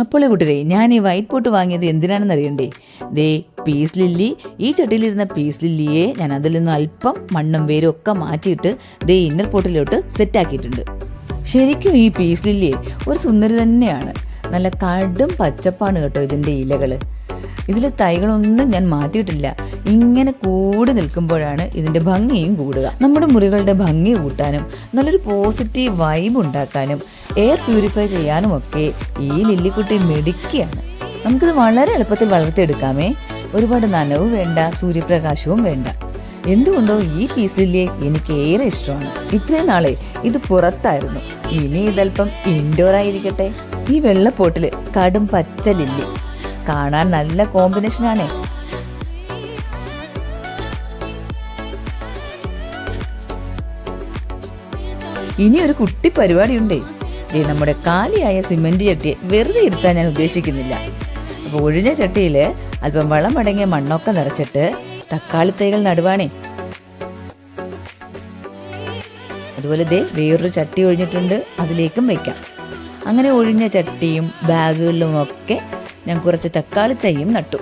അപ്പോൾ കൂട്ടരെ ഞാൻ ഈ വൈറ്റ് പോട്ട് വാങ്ങിയത് എന്തിനാണെന്ന് അറിയണ്ടേ? ദേ പീസ് ലില്ലി ഈ ചട്ടിയിലിരുന്ന പീസ് ലില്ലിയെ ഞാൻ അതിൽ നിന്ന് അല്പം മണ്ണും വേരും ഒക്കെ മാറ്റിയിട്ട് ദേ ഇന്നർ പോട്ടിലോട്ട് സെറ്റാക്കിയിട്ടുണ്ട് ശരിക്കും ഈ പീസ് ലില്ലിയെ ഒരു സുന്ദരി തന്നെയാണ്. നല്ല കടും പച്ചപ്പാണ് കേട്ടോ ഇതിന്റെ ഇലകൾ ഇതിൽ തൈകളൊന്നും ഞാൻ മാറ്റിയിട്ടില്ല. ഇങ്ങനെ കൂടി നിൽക്കുമ്പോഴാണ് ഇതിന്റെ ഭംഗിയും കൂടുക. നമ്മുടെ മുറികളുടെ ഭംഗി കൂട്ടാനും നല്ലൊരു പോസിറ്റീവ് വൈബ് ഉണ്ടാക്കാനും എയർ പ്യൂരിഫൈ ചെയ്യാനും ഒക്കെ ഈ ലില്ലിക്കുട്ടി മെടുക്കുകയാണ് നമുക്കിത് വളരെ എളുപ്പത്തിൽ വളർത്തിയെടുക്കാമേ. ഒരുപാട് നനവ് വേണ്ട സൂര്യപ്രകാശവും വേണ്ട. എന്തുകൊണ്ടോ ഈ പീസ് ലില്ലിയെ എനിക്ക് ഏറെ ഇഷ്ടമാണ്. ഇത്രയും നാളെ ഇത് പുറത്തായിരുന്നു. ഇനി ഇതല്പം ഇൻഡോർ ആയിരിക്കട്ടെ. ഈ വെള്ളപ്പോട്ടിൽ കടും പച്ച ലില്ലി. കാണാൻ നല്ല കോമ്പിനേഷനാണ് ഇനി ഒരു കുട്ടി പരിപാടിയുണ്ടേ. നമ്മുടെ കാലിയായ സിമെന്റ് ചട്ടിയെ വെറുതെ ഇരുത്താൻ ഞാൻ ഉദ്ദേശിക്കുന്നില്ല. അപ്പോൾ ഒഴിഞ്ഞ ചട്ടിയിൽ അല്പം വളമടങ്ങിയ മണ്ണൊക്കെ നിറച്ചിട്ട് തക്കാളി തൈകൾ നടുവാണേ. അതുപോലെ ദേ വേറൊരു ചട്ടി ഒഴിഞ്ഞിട്ടുണ്ട്. അതിലേക്കും വെക്കാം. അങ്ങനെ ഒഴിഞ്ഞ ചട്ടിയും ബാഗുകളിലും ഒക്കെ ഞാൻ കുറച്ച് തക്കാളി തൈയും നട്ടു.